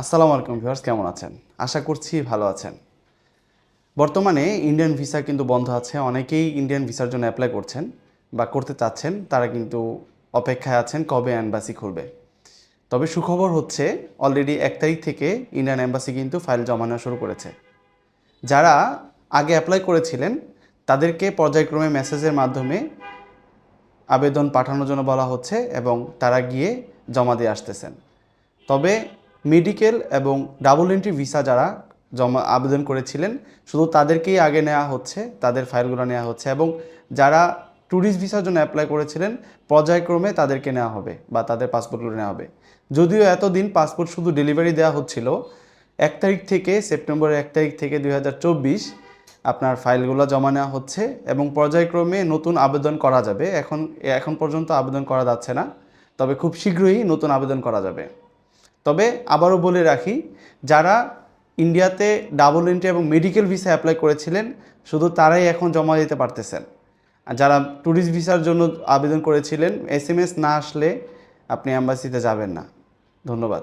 আসসালামু আলাইকুম ভিউয়ার্স, কেমন আছেন? আশা করছি ভালো আছেন। বর্তমানে ইন্ডিয়ান ভিসা কিন্তু বন্ধ আছে। অনেকেই ইন্ডিয়ান ভিসার জন্য অ্যাপ্লাই করছেন বা করতে চাচ্ছেন। তারা কিন্তু অপেক্ষায় আছেন কবে অ্যাম্বাসি খুলবে। তবে সুখবর হচ্ছে অলরেডি এক তারিখ থেকে ইন্ডিয়ান অ্যাম্বাসি কিন্তু ফাইল জমা নেওয়া শুরু করেছে। যারা আগে অ্যাপ্লাই করেছিলেন, তাদেরকে পর্যায়ক্রমে মেসেজের মাধ্যমে আবেদন পাঠানোর জন্য বলা হচ্ছে এবং তারা গিয়ে জমা দিয়ে আসতেছেন। তবে মেডিকেল এবং ডাবল এন্ট্রি ভিসা যারা জমা আবেদন করেছিলেন, শুধু তাদেরকেই আগে নেওয়া হচ্ছে, তাদের ফাইলগুলো নেওয়া হচ্ছে এবং যারা ট্যুরিস্ট ভিসার জন্য অ্যাপ্লাই করেছিলেন, পর্যায়ক্রমে তাদেরকে নেওয়া হবে বা তাদের পাসপোর্টগুলো নেওয়া হবে। যদিও এতদিন পাসপোর্ট শুধু ডেলিভারি দেওয়া হচ্ছিল, এক তারিখ থেকে সেপ্টেম্বরের এক তারিখ থেকে দু হাজার চব্বিশ আপনার ফাইলগুলো জমা নেওয়া হচ্ছে এবং পর্যায়ক্রমে নতুন আবেদন করা যাবে। এখন এখন পর্যন্ত আবেদন করা যাচ্ছে না, তবে খুব শীঘ্রই নতুন আবেদন করা যাবে। তবে আবারও বলে রাখি, যারা ইন্ডিয়াতে ডাবল এন্ট্রি এবং মেডিকেল ভিসা অ্যাপ্লাই করেছিলেন, শুধু তারাই এখন জমা দিতে পারতেছেন। আর যারা ট্যুরিস্ট ভিসার জন্য আবেদন করেছিলেন এস না আসলে আপনি অ্যাম্বাসিতে যাবেন না। ধন্যবাদ।